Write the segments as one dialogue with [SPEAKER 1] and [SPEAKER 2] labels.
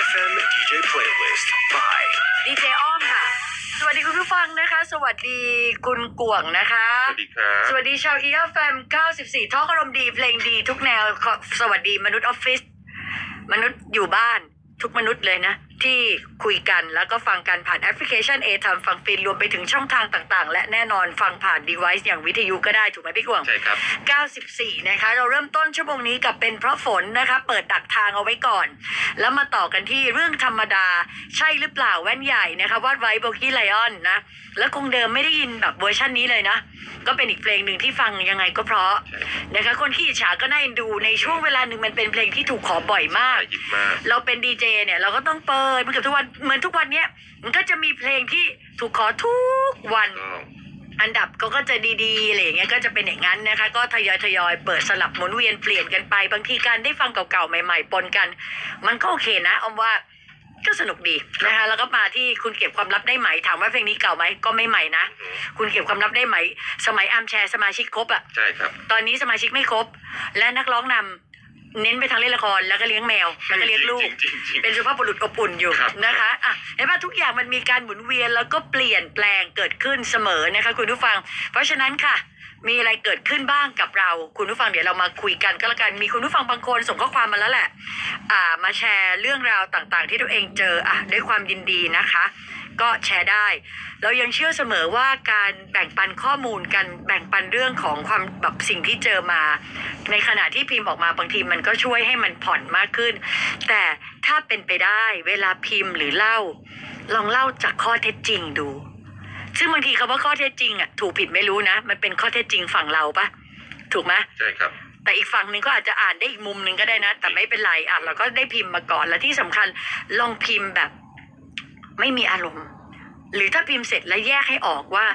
[SPEAKER 1] EFM DJ Playlist by
[SPEAKER 2] ดีเจอ้อมค่ะ สวัสดีคุณผู้ฟังนะคะ สวัสดีคุณกวงนะคะ
[SPEAKER 3] สวัสดีครับ
[SPEAKER 2] สวัสดีชาวเอฟเอ็ม94 ท่ออารมณ์ดีเพลงดีทุกแนวขอสวัสดีมนุษย์ออฟฟิศมนุษย์อยู่บ้านทุกมนุษย์เลยนะ ที่คุยกันแล้วก็ฟังกันผ่านแอปพลิเคชัน A ทำฟังฟินรวมไปถึงช่องทางต่าง ๆ และแน่นอนฟังผ่าน device อย่างวิทยุก็ได้ถูกไหมพี่กวง
[SPEAKER 3] ใช่ครับ
[SPEAKER 2] 94 นะคะ เราเริ่มต้นชั่วโมงนี้กับเป็นเพราะฝนนะคะ เปิดดักทางเอาไว้ก่อน แล้วมาต่อกันที่เรื่องธรรมดาใช่หรือเปล่าแว่นใหญ่นะคะวาดไว้โบกี้ไลออนนะ แล้วคงเดิมไม่ได้ยินแบบเวอร์ชันนี้เลยนะ ก็เป็นอีกเพลงหนึ่งที่ฟังยังไงก็เพราะนะคะคนขี้อิจฉาก็น่าเอ็นดูในช่วงเวลาหนึ่งมันเป็นเพลงที่ถูกขอบ่อยมาก
[SPEAKER 3] หยิบมาก
[SPEAKER 2] เราเป็นดีเจเนี่ยเราก็ต้องเปิดเหมือนกับทุกวันเหมือนทุกวันเนี้ยมันก็จะมีเพลงที่ถูกขอทุกวัน
[SPEAKER 3] ก็
[SPEAKER 2] อันดับก็ก็จะดีๆอะไรอย่างเงี้ยก็จะเป็นอย่างนั้นนะคะ ก็ทยอยทยอยๆเปิดสลับหมุนเวียนเปลี่ยนกันไป บางทีการได้ฟังเก่าๆใหม่ ๆ ปนกัน มันก็โอเคนะออมว่าก็สนุกดีนะคะแล้วก็มาที่คุณเก็บความลับได้ไหมถามว่าเพลงนี้เก่าไหมก็ไม่ใหม่นะคุณเก็บความลับได้ไหม สมัยอาร์มแชร์สมาชิกครบอะ
[SPEAKER 3] ใช่ครับ
[SPEAKER 2] ตอนนี้สมาชิกไม่ครบ และนักร้องนำ เน้นไปทางเล่นละครแล้วก็เลี้ยงแมวแล้วก็เลี้ยงลูก
[SPEAKER 3] จริงๆจริงๆ
[SPEAKER 2] เป็นสุภาพบุรุษอบอุ่นอยู่
[SPEAKER 3] ครับ
[SPEAKER 2] นะคะ อะเห็นป่ะทุกอย่างมันมีการหมุนเวียนแล้วก็เปลี่ยนแปลงเกิดขึ้นเสมอนะคะคุณผู้ฟัง เพราะฉะนั้นค่ะ มีอะไรเกิดขึ้นบ้างกับเรา คุณผู้ฟังเดี๋ยวเรามาคุยกันก็แล้วกัน มีคุณผู้ฟังบางคนส่งข้อความมาแล้วแหละ อ่า มาแชร์เรื่องราวต่างๆ ที่ตัวเองเจอ อะ ด้วยความยินดีนะคะ ก็แชร์ได้ เรายังเชื่อเสมอว่าการแบ่งปันข้อมูลกันแบ่งปันเรื่องของความแบบสิ่งที่เจอมา ในขณะที่พิมพ์ออกมาบางทีมันก็ช่วยให้มันผ่อนมากขึ้น แต่ถ้าเป็นไปได้เวลาพิมพ์หรือเล่า ลองเล่าจากข้อเท็จจริงดู ซึ่งบางทีคำว่าข้อเท็จจริงอะถูกผิดไม่รู้นะ มันเป็นข้อเท็จจริงฝั่งเราปะถูกไหม
[SPEAKER 3] ใช่ครับ
[SPEAKER 2] แต่อีกฝั่งหนึ่งก็อาจจะอ่านได้อีกมุมหนึ่งก็ได้นะ แต่ไม่เป็นไรอะเราก็ได้พิมพ์มาก่อนและที่สำคัญลองพิมพ์แบบ ไม่มีอารมณ์ หรือถ้าพิมพ์เสร็จแล้วแยกให้ออกว่า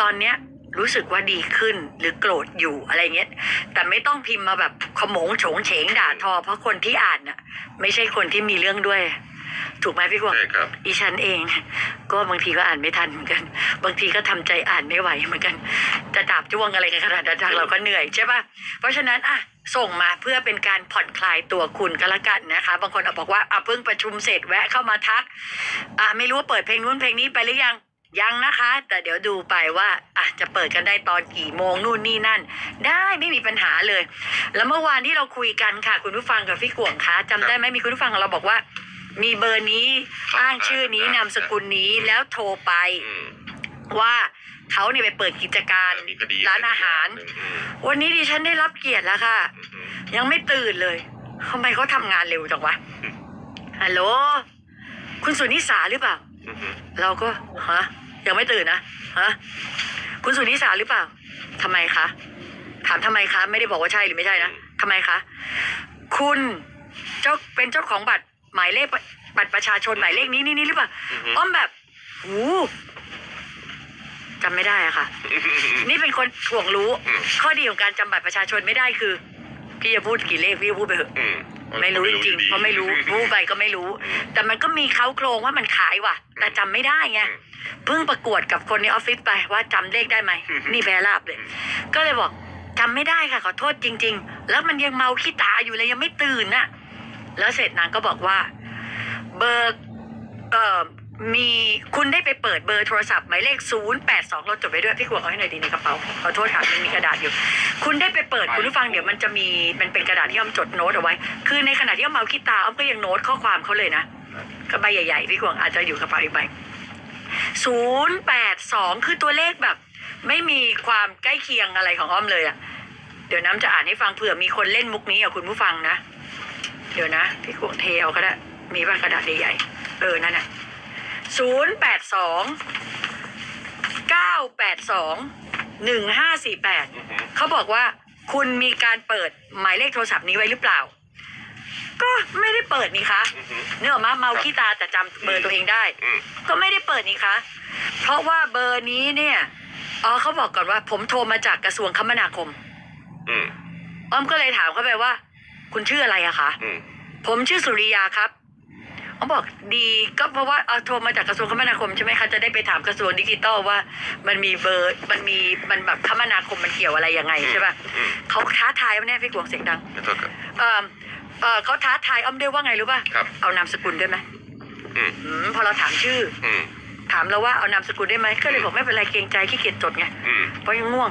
[SPEAKER 2] ตอนเนี้ยรู้สึกว่าดีขึ้นหรือโกรธอยู่อะไรเงี้ย แต่ไม่ต้องพิมพ์มาแบบขโมงโฉงเฉงด่าทอ เพราะคนที่อ่านน่ะ ไม่ใช่คนที่มีเรื่องด้วย ถูกไหมพี่กวาง
[SPEAKER 3] ใช่ครับ
[SPEAKER 2] อีฉันเอง ก็บางทีก็อ่านไม่ทันเหมือนกัน บางทีก็ทำใจอ่านไม่ไหวเหมือนกันจะดาบจ้วงอะไรกันขนาดนั้นเราก็เหนื่อยใช่ปะเพราะฉะนั้นอะส่งมาเพื่อเป็นการผ่อนคลายตัวคุณก็แล้วกันนะคะ บางคนเอาบอกว่าอะเพิ่งประชุมเสร็จแวะเข้ามาทักอะไม่รู้ว่าเปิดเพลงนู้นเพลงนี้ไปหรือยังยังนะคะ แต่เดี๋ยวดูไปว่าอะจะเปิดกันได้ตอนกี่โมงนู่นนี่นั่น ได้ไม่มีปัญหาเลย แล้วเมื่อวานที่เราคุยกันค่ะ คุณผู้ฟังกับพี่กวงคะจำได้ไหมมีคุณผู้ฟังของเราบอกว่า มีเบอร์นี้
[SPEAKER 3] ครับ
[SPEAKER 2] อ้างชื่อนี้นามสกุลนี้แล้วโทรไป
[SPEAKER 3] อืม
[SPEAKER 2] ว่าเขาเนี่ยไปเปิดกิจการ
[SPEAKER 3] มีคดี
[SPEAKER 2] ร้านอาหาร
[SPEAKER 3] อืมอืม
[SPEAKER 2] วันนี้ดิฉันได้รับเกียรติแล้วค่ะ
[SPEAKER 3] อืม
[SPEAKER 2] ยังไม่ตื่นเลยทำไมเขาทำงานเร็วจังวะ
[SPEAKER 3] อืม
[SPEAKER 2] ฮัลโหลคุณสุนิสาหรือเปล่า
[SPEAKER 3] อืมอืม
[SPEAKER 2] เราก็ฮะยังไม่ตื่นนะฮะคุณสุนิสาหรือเปล่าทำไมคะถามทำไมคะ ไม่ได้บอกว่าใช่หรือไม่ใช่นะทำไมคะ คุณเจ้าเป็นเจ้าของบัตร หมายเลขบัตรประชาชนหมายเลขนี้นี่นี่หรือเปล่า
[SPEAKER 3] อืมอืม
[SPEAKER 2] อ้อมแบบหูจำไม่ได้อะค่ะ นี่เป็นคนถ่วงรู้
[SPEAKER 3] อืม
[SPEAKER 2] ข้อดีของการจำบัตรประชาชนไม่ได้คือ พี่จะพูดกี่เลขพี่จะพูดไปเถอะ
[SPEAKER 3] อืม
[SPEAKER 2] ไม่รู้จริงๆเพราะไม่รู้พูดไปก็ไม่รู้ แต่มันก็มีเขาโครงว่ามันขายว่ะ แต่จำไม่ได้ไงเพิ่งประกวดกับคนในออฟฟิศไปว่าจำเลขได้ไหมนี่แพ้ลาบเลย ก็เลยบอกจำไม่ได้ค่ะขอโทษจริง ๆ แล้วมันยังเมาขี้ตาอยู่เลยยังไม่ตื่นน่ะ แล้วเสร็จนางก็บอกว่า เบอร์เอ่อมีคุณได้ไปเปิดเบอร์โทรศัพท์หมายเลข 0 8 2 เราจดไว้ด้วยพี่กวงเอาให้หน่อยดีในกระเป๋า ขอโทษค่ะมันมีกระดาษอยู่ คุณได้ไปเปิดคุณผู้ฟังเดี๋ยวมันจะมีมันเป็นกระดาษที่อ้อมจดโน้ตเอาไว้ คือในขณะที่อ้อมเมาขี้ตาอ้อมก็ยังโน้ตข้อความเขาเลยนะก็ใบใหญ่ๆ พี่กวงอาจจะอยู่กระเป๋าอีกใบศูนย์แปดสองคือตัวเลขแบบ ไม่มีความใกล้เคียงอะไรของอ้อมเลยอะ่ะเดี๋ยวน้ำจะอ่านให้ฟังเผื่อมีคนเล่นมุกนี้อะคุณผู้ฟังนะ เดี๋ยวนะ พี่ขวงเทเอาก็ได้ มีป่ะกระดาษใหญ่ๆเออ นั่นน่ะศูนย์แปดสองเก้าแปดสองหนึ่งห้าสี่แปด
[SPEAKER 3] อืมอืม
[SPEAKER 2] เขาบอกว่าคุณมีการเปิดหมายเลขโทรศัพท์นี้ไว้หรือเปล่า ก็ไม่ได้เปิดนี่คะ
[SPEAKER 3] อืมอืม
[SPEAKER 2] เนื้อออกมาเมาขี้ตาแต่จำเบอร์ตัวเองได้
[SPEAKER 3] อืม
[SPEAKER 2] ก็ไม่ได้เปิดนี่คะ เพราะว่าเบอร์นี้เนี่ยอ๋อเขาบอกก่อนว่า ผมโทรมาจากกระทรวงคมนาคม
[SPEAKER 3] อืม
[SPEAKER 2] อ้อมก็เลยถามเขาไปว่า คุณชื่ออะไรอะคะ
[SPEAKER 3] อืม
[SPEAKER 2] ผมชื่อสุริยาครับอ้อมบอกดีก็เพราะว่าเอาโทรมาจากกระทรวงคมนาคมใช่ไหมคะจะได้ไปถามกระทรวงดิจิตอลว่า มันมีเบอร์มันมีมันแบบคมนาคมมันเกี่ยวอะไรยังไงใช่ป่ะ
[SPEAKER 3] อืม
[SPEAKER 2] เขาท้าทายว่าเนี่ยพี่กวงเสียงดัง
[SPEAKER 3] ขอโทษครับ
[SPEAKER 2] เอ่อเออเขาท้าทายอ้อมด้วยว่าไงรู้ป่ะ
[SPEAKER 3] ครับ
[SPEAKER 2] เอานามสกุลด้วยไหม
[SPEAKER 3] อืม
[SPEAKER 2] อืมพอเราถามชื่อ
[SPEAKER 3] อืม
[SPEAKER 2] ถามเราว่าเอานามสกุลได้ไหมก็เลยบอกไม่เป็นไรเกรงใจขี้เกียจจดไง
[SPEAKER 3] อืม
[SPEAKER 2] เพราะยังง่วง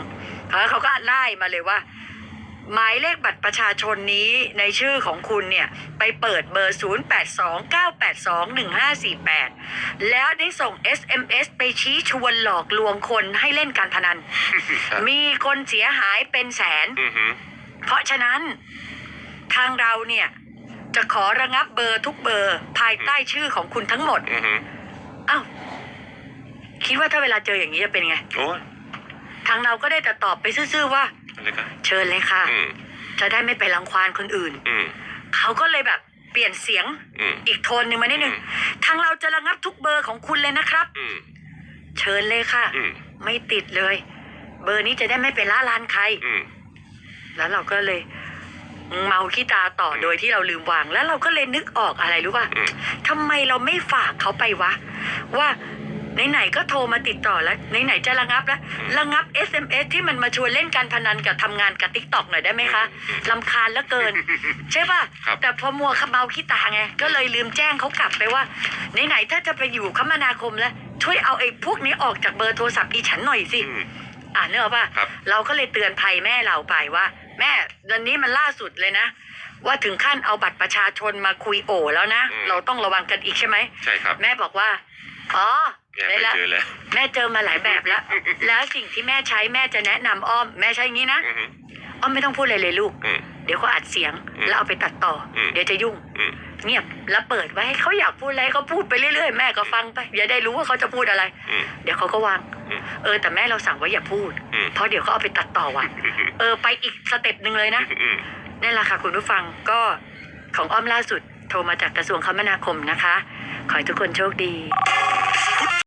[SPEAKER 2] แล้วเขาก็ไล่มาเลยว่า หมายเลขบัตรประชาชนนี้ในชื่อของคุณเนี่ย ไปเปิดเบอร์ 0829821548 แล้วได้ส่ง SMS ไปชี้ชวนหลอกลวงคนให้เล่นการพนัน
[SPEAKER 3] ครับ
[SPEAKER 2] มีคนเสียหายเป็นแสน
[SPEAKER 3] อือหือ
[SPEAKER 2] เพราะฉะนั้นทางเราเนี่ย จะขอระงับเบอร์ทุกเบอร์ภายใต้ชื่อของคุณทั้งหมด
[SPEAKER 3] อือหือ
[SPEAKER 2] อ้าว คิดว่าถ้าเวลาเจออย่างนี้จะเป็นไง
[SPEAKER 3] โอ้ย
[SPEAKER 2] ทางเราก็ได้แต่ตอบไปซื่อๆว่า
[SPEAKER 3] อะไรกัน
[SPEAKER 2] เชิญเลยค่ะ
[SPEAKER 3] อืม
[SPEAKER 2] จะได้ไม่ไปรังควานคนอื่น
[SPEAKER 3] อืม
[SPEAKER 2] เขาก็เลยแบบเปลี่ยนเสียง
[SPEAKER 3] อืม
[SPEAKER 2] อีกโทนหนึ่งมานิดนึง
[SPEAKER 3] อืม
[SPEAKER 2] ทางเราจะระงับทุกเบอร์ของคุณเลยนะครับ
[SPEAKER 3] อืม
[SPEAKER 2] เชิญเลยค่ะ
[SPEAKER 3] อืม
[SPEAKER 2] ไม่ติดเลย เบอร์นี้จะได้ไม่ไปล่าลานใคร
[SPEAKER 3] อืม
[SPEAKER 2] แล้วเราก็เลยเมาขี้ตาต่อโดยที่เราลืมวาง แล้วเราก็เลยนึกออกอะไรรู้ป่ะ
[SPEAKER 3] อืม
[SPEAKER 2] ทำไมเราไม่ฝากเขาไปวะ ว่า ไหนๆก็โทรมาติดต่อแล้วไหนๆจะระงับแล้วระงับ SMS ที่มันมาชวนเล่นการพนันกับทำงานกับติ๊กตอกหน่อยได้ไหมคะลำคาญเหลือเกิน ใช่ป่ะ
[SPEAKER 3] ครับ
[SPEAKER 2] แต่พอมัวขเมาขี้ตาไง ก็เลยลืมแจ้งเขากลับไปว่า ไหนๆถ้าจะไปอยู่คมนาคมแล้ว ช่วยเอาไอ้พวกนี้ออกจากเบอร์โทรศัพท์อีฉันหน่อยสิ
[SPEAKER 3] อืม
[SPEAKER 2] อ่านเนกอะป่ะ
[SPEAKER 3] ครับ
[SPEAKER 2] เราก็เลยเตือนภัยแม่เราไปว่า แม่เดือนนี้มันล่าสุดเลยนะ ว่าถึงขั้นเอาบัตรประชาชนมาคุยโอแล้วนะ
[SPEAKER 3] อืม
[SPEAKER 2] เราต้องระวังกันอีกใช่ไหม
[SPEAKER 3] ใช่ครับ
[SPEAKER 2] แม่บอกว่า อ๋อ
[SPEAKER 3] เนี่ย
[SPEAKER 2] ได้
[SPEAKER 3] ไป
[SPEAKER 2] ละ
[SPEAKER 3] เจอแล้ว
[SPEAKER 2] แม่เจอมาหลายแบบแล้ว แล้วสิ่งที่แม่ใช้แม่จะแนะนำอ้อม แม่ใช้อย่างนี้นะ
[SPEAKER 3] อือหือ
[SPEAKER 2] อ้อมไม่ต้องพูดอะไรเลยลูก
[SPEAKER 3] อืม
[SPEAKER 2] เดี๋ยวเขาอัดเสียง
[SPEAKER 3] อืม
[SPEAKER 2] แล้วเอาไปตัดต่ออ
[SPEAKER 3] ม
[SPEAKER 2] เดี๋ยวจะยุ่ง
[SPEAKER 3] อืม
[SPEAKER 2] เงียบแล้วเปิดไว้ให้เขาอยากพูดอะไรเขาพูดไปเรื่อยๆ แม่ก็ฟังไปอย่าได้รู้ว่าเขาจะพูดอะไร
[SPEAKER 3] อืม
[SPEAKER 2] เดี๋ยวเขาก็วาง
[SPEAKER 3] อืม
[SPEAKER 2] เออ แต่แม่เราสั่งว่าอย่าพูด
[SPEAKER 3] อืม
[SPEAKER 2] เพราะเดี๋ยวเขาเอาไปตัดต่อว่ะเออไปอีกสเต็ปหนึ่งเลยนะ
[SPEAKER 3] อืม
[SPEAKER 2] นั่นแหละค่ะคุณผู้ฟังก็ของอ้อมล่าสุดโทรมาจากกระทรวงคมนาคมนะคะ ขอให้ทุกคนโชคดี